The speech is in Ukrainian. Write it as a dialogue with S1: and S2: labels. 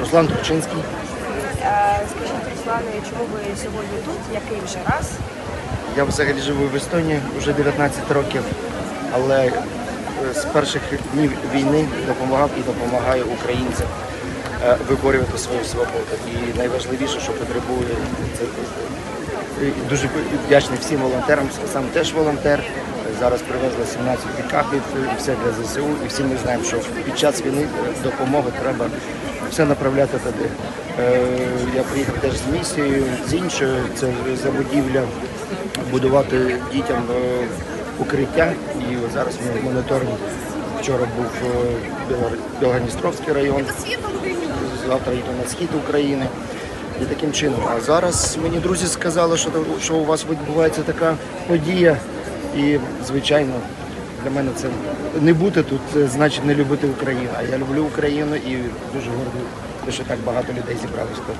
S1: Руслан Турчинський.
S2: Е, Скажіть, Руслане, чому ви сьогодні тут? Який вже раз?
S1: Я взагалі живу в Естонії вже 19 років, але е, з перших днів війни допомагав і допомагаю українцям е, виборювати свою свободу. І найважливіше, що потребує, це дуже вдячний всім волонтерам. Сам теж волонтер. Зараз привезли 17 пікапів і все для ЗСУ. І всі ми знаємо, що під час війни допомоги треба все направляти туди. Е, Я приїхав теж з місією, з іншою, це забудівля будувати дітям е, укриття. І зараз ми моніторинг. Вчора був е, Білгородністровський район, завтра йду на схід України. І таким чином. А зараз мені друзі сказали, що, що у вас відбувається така подія. І, звичайно, для мене це не бути тут, це значить не любити Україну. А я люблю Україну і дуже гордий, що так багато людей зібралось тут.